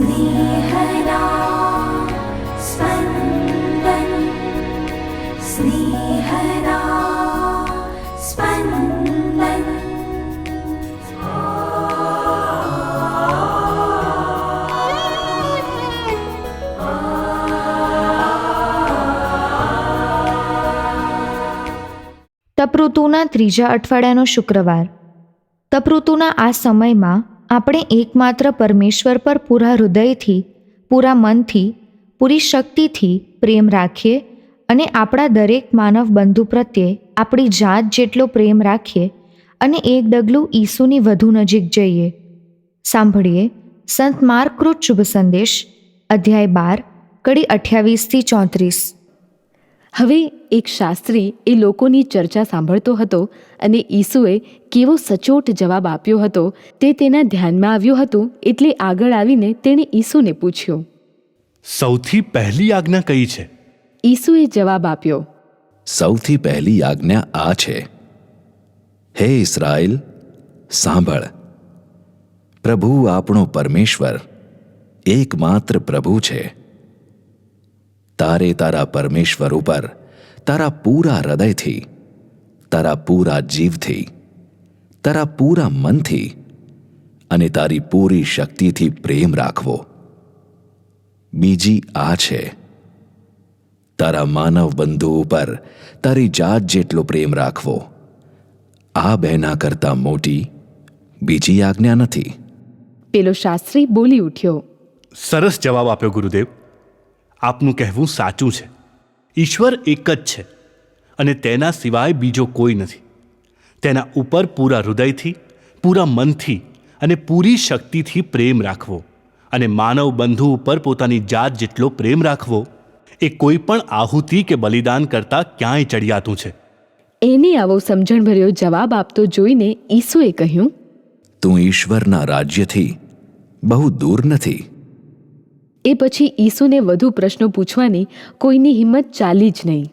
स्नेहदा स्पन्दन् स्नेहदा स्पन्दन् તપઋતુના ત્રીજા અઠવાડિયાનો શુક્રવાર તપઋતુના આ સમયમાં આપણે એકમાત્ર પરમેશ્વર પર પૂરા હૃદયથી, પૂરા મનથી, પૂરી શક્તિથી પ્રેમ રાખીએ અને આપણા દરેક માનવ બંધુ પ્રત્યે આપણી જાત જેટલો પ્રેમ રાખીએ અને એક ડગલું ઈસુની વધુ નજીક જઈએ. સાંભળીએ સંત માર્કૃત શુભ સંદેશ, અધ્યાય બાર, કડી અઠ્યાવીસથી ચોત્રીસ. હવે એક શાસ્ત્રી એ લોકોની ચર્ચા સાંભળતો હતો અને ઈસુએ કેવો સચોટ જવાબ આપ્યો હતો તે તેના ધ્યાનમાં આવ્યું હતું એટલે આગળ આવીને તેણે ઈસુને પૂછ્યું સૌથી પહેલી આજ્ઞા કઈ છે? ઈસુએ જવાબ આપ્યો સૌથી પહેલી આજ્ઞા આ છે. હે ઇસરાયલ સાંભળ. પ્રભુ આપણો પરમેશ્વર એકમાત્ર પ્રભુ છે. તારે તારા પરમેશ્વર ઉપર તારા પૂરા હૃદયથી તારા પૂરા જીવથી તારા પૂરા મનથી અને તારી પૂરી શક્તિથી પ્રેમ રાખવો. બીજી આ છે તારા માનવ બંધુ ઉપર તારી જાત જેટલો પ્રેમ રાખવો આ બહેના કરતાં મોટી બીજી આજ્ઞા નથી. પેલો શાસ્ત્રી બોલી ઉઠ્યો. સરસ જવાબ આપ્યો ગુરુદેવ. આપનું કહેવું સાચું છે. ઈશ્વર એક જ છે અને તેના સિવાય બીજો કોઈ નથી. તેના ઉપર પૂરા હૃદયથી પૂરા મનથી અને પૂરી શક્તિથી પ્રેમ રાખવો અને માનવ બંધુ ઉપર પોતાની જાત જેટલો પ્રેમ રાખવો એ કોઈ પણ આહુતિ કે બલિદાન કરતાં ક્યાંય ચડિયાતું છે. એને આવો સમજણભર્યો જવાબ આપતો જોઈને ઈસુએ કહ્યું તું ઈશ્વરના રાજ્યથી બહુ દૂર નથી. એ પછી ઈસુને વધુ પ્રશ્નો પૂછવાની કોઈની હિંમત ચાલી જ નહીં.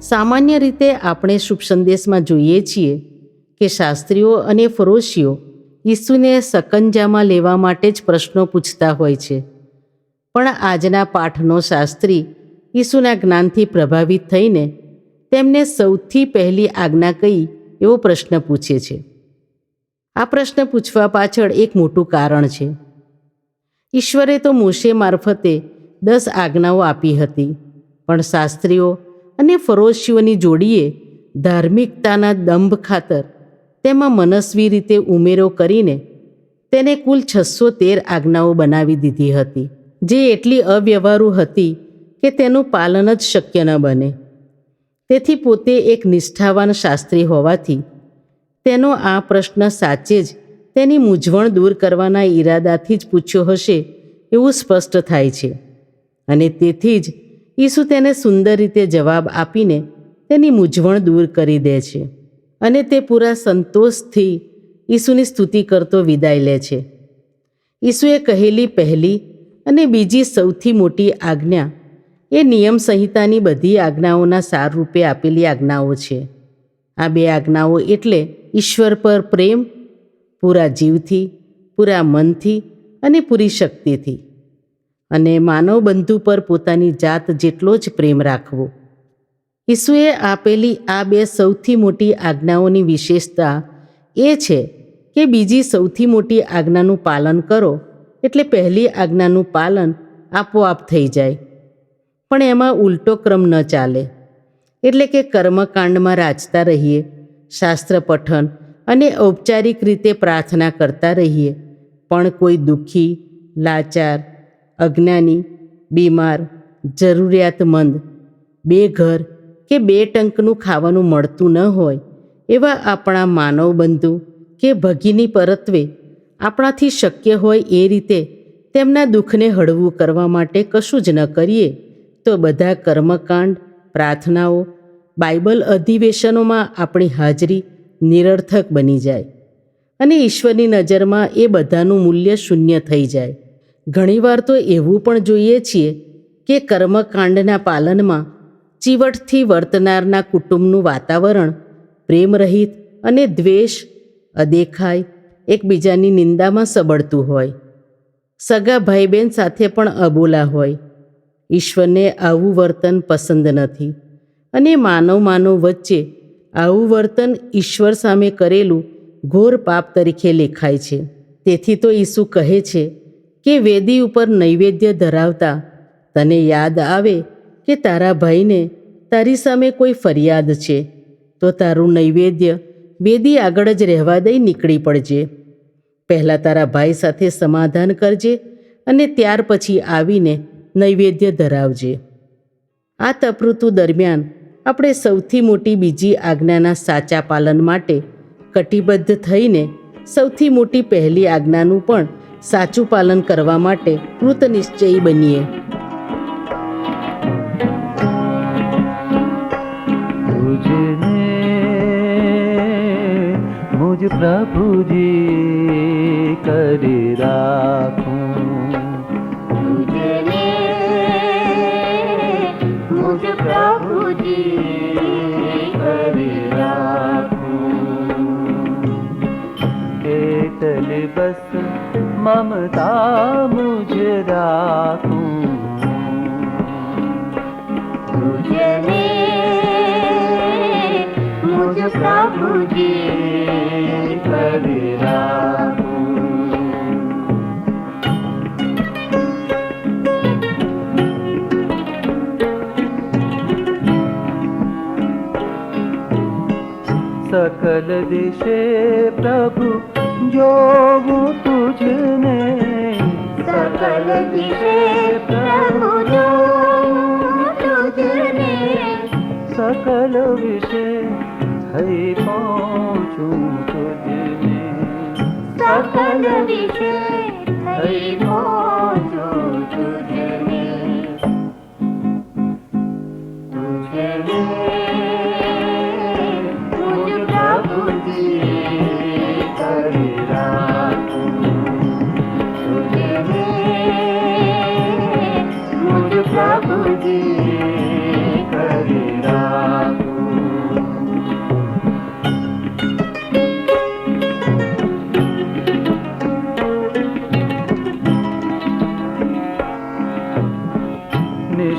સામાન્ય રીતે આપણે શુભ સંદેશમાં જોઈએ છીએ કે શાસ્ત્રીઓ અને ફરોશીઓ ઈસુને સકંજામાં લેવા માટે જ પ્રશ્નો પૂછતા હોય છે. પણ આજના પાઠનો શાસ્ત્રી ઈસુના જ્ઞાનથી પ્રભાવિત થઈને તેમને સૌથી પહેલી આજ્ઞા કઈ? એવો પ્રશ્ન પૂછે છે. આ પ્રશ્ન પૂછવા પાછળ એક મોટું કારણ છે. ઈશ્વરે તો મોશે મારફતે દસ આજ્ઞાઓ આપી હતી. પણ શાસ્ત્રીઓ અને ફરોશીઓની જોડીએ ધાર્મિકતાના દંભ ખાતર તેમાં મનસ્વી રીતે ઉમેરો કરીને તેને કુલ છસો તેર આજ્ઞાઓ બનાવી દીધી હતી. જે એટલી અવ્યવહારુ હતી કે તેનું પાલન જ શક્ય ન બને. તેથી પોતે એક નિષ્ઠાવાન શાસ્ત્રી હોવાથી તેનો આ પ્રશ્ન સાચે જ તેની મૂંઝવણ દૂર કરવાના ઈરાદાથી જ પૂછ્યો હશે એવું સ્પષ્ટ થાય છે. અને તેથી જ ઈસુ તેને સુંદર રીતે જવાબ આપીને તેની મૂંઝવણ દૂર કરી દે છે અને તે પૂરા સંતોષથી ઈસુની સ્તુતિ કરતો વિદાય લે છે. ઈસુએ કહેલી પહેલી અને બીજી સૌથી મોટી આજ્ઞા એ નિયમ સંહિતાની બધી આજ્ઞાઓના સાર રૂપે આપેલી આજ્ઞાઓ છે. આ બે આજ્ઞાઓ એટલે ઈશ્વર પર પ્રેમ, પૂરા જીવથી, પૂરા મનથી અને પૂરી શક્તિથી. અને માનવ બંધુ પર પોતાની જાત જેટલો જ પ્રેમ રાખવો. ઈસુએ આપેલી આ બે સૌથી મોટી આજ્ઞાઓની વિશેષતા એ છે કે બીજી સૌથી મોટી આજ્ઞાનું પાલન કરો એટલે પહેલી આજ્ઞાનું પાલન આપોઆપ થઈ જાય. પણ એમાં ઉલટો ક્રમ ન ચાલે. એટલે કે કર્મકાંડમાં રાચતા રહીએ, શાસ્ત્ર પઠન અને ઔપચારિક રીતે પ્રાર્થના કરતા રહીએ. પણ કોઈ દુઃખી, લાચાર, અજ્ઞાની, બીમાર, જરૂરિયાતમંદ બેઘર કે બે ટંકનું ખાવાનું મળતું ન હોય, એવા આપણા માનવ બંધુ કે ભગીની પરત્વે આપણાથી શક્ય હોય એ રીતે તેમના દુઃખને હળવું કરવા માટે કશું જ ન કરીએ. તો બધા કર્મકાંડ, પ્રાર્થનાઓ, બાઇબલ અધિવેશનોમાં આપણી હાજરી નિરર્થક બની જાય અને ઈશ્વરની નજરમાં એ બધાનું મૂલ્ય શૂન્ય થઈ જાય. ઘણીવાર તો એવું પણ જોઈએ છીએ કે કર્મકાંડના પાલનમાં ચીવટથી વર્તનારના કુટુંબનું વાતાવરણ પ્રેમરહિત અને દ્વેષ, અદેખાય, એકબીજાની નિંદામાં સબળતું હોય. સગા ભાઈ બહેન સાથે પણ અબોલા હોય. ઈશ્વરને આવું વર્તન પસંદ નથી. અને માનવ માનવ વચ્ચે આવું વર્તન ઈશ્વર સામે કરેલું ઘોર પાપ તરીકે લેખાય છે. તેથી તો ઈસુ કહે છે કે વેદી ઉપર નૈવેદ્ય ધરાવતા, તને યાદ આવે કે તારા ભાઈને તારી સામે કોઈ ફરિયાદ છે, તો તારું નૈવેદ્ય વેદી આગળ જ રહેવા દઈ નીકળી પડજે. પહેલાં તારા ભાઈ સાથે સમાધાન કરજે અને ત્યાર પછી આવીને નૈવેદ્ય ધરાવજે. આ તપઋતુ દરમિયાન આપણે સૌથી મોટી બીજી આજ્ઞાના સાચા પાલન માટે કટિબદ્ધ થઈને સૌથી મોટી પહેલી આજ્ઞાનું પણ સાચું પાલન કરવા માટે કૃતનિશ્ચયી બનીએ. પ્રભુજી કરી રાખ मुझ प्रभु जी कर केतल बस ममता मुझ राखूं तुझने मुझ प्रभु जी कर સકલ દિશે પ્રભુ જોગું તુજને સકલ દિશે પ્રભુ તુજને સકલ વિશે હૈ પહોંચું તુજને સકલ વિશે હૈ પહોંચું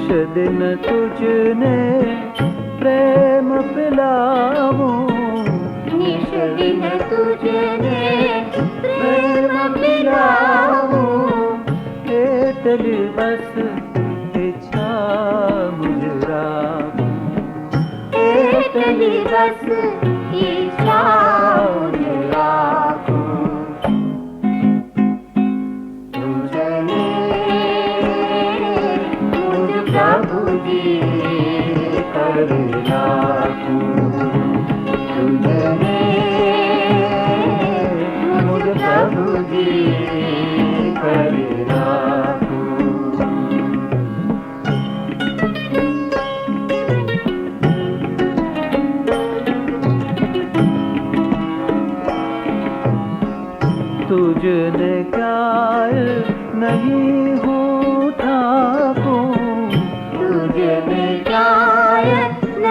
निश दिन तुझने प्रेम पिलाऊं निश दिन तुझने प्रेम मिलाऊं केतली बस इच्छा मुजरा एक दिवस ईशा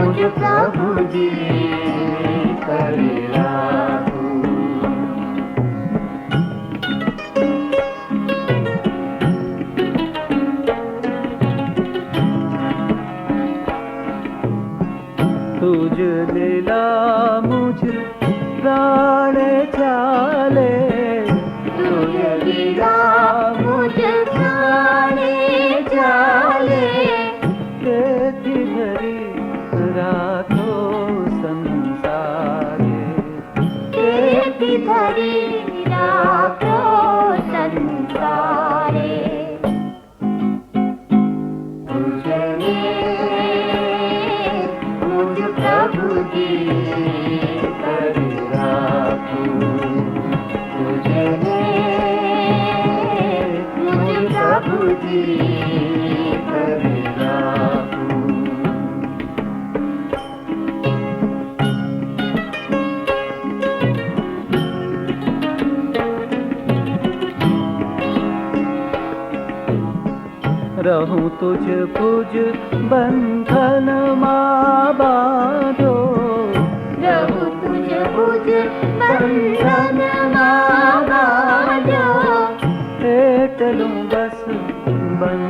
मुझ प्रभु जी कर राखू। तुझ लीला मुझ केती धरी તુજ પૂજ બંધનમાં બાંધો. રહું તુજ ભુજ બંધનમાં બાંધ્યો એટલું બસ બંધન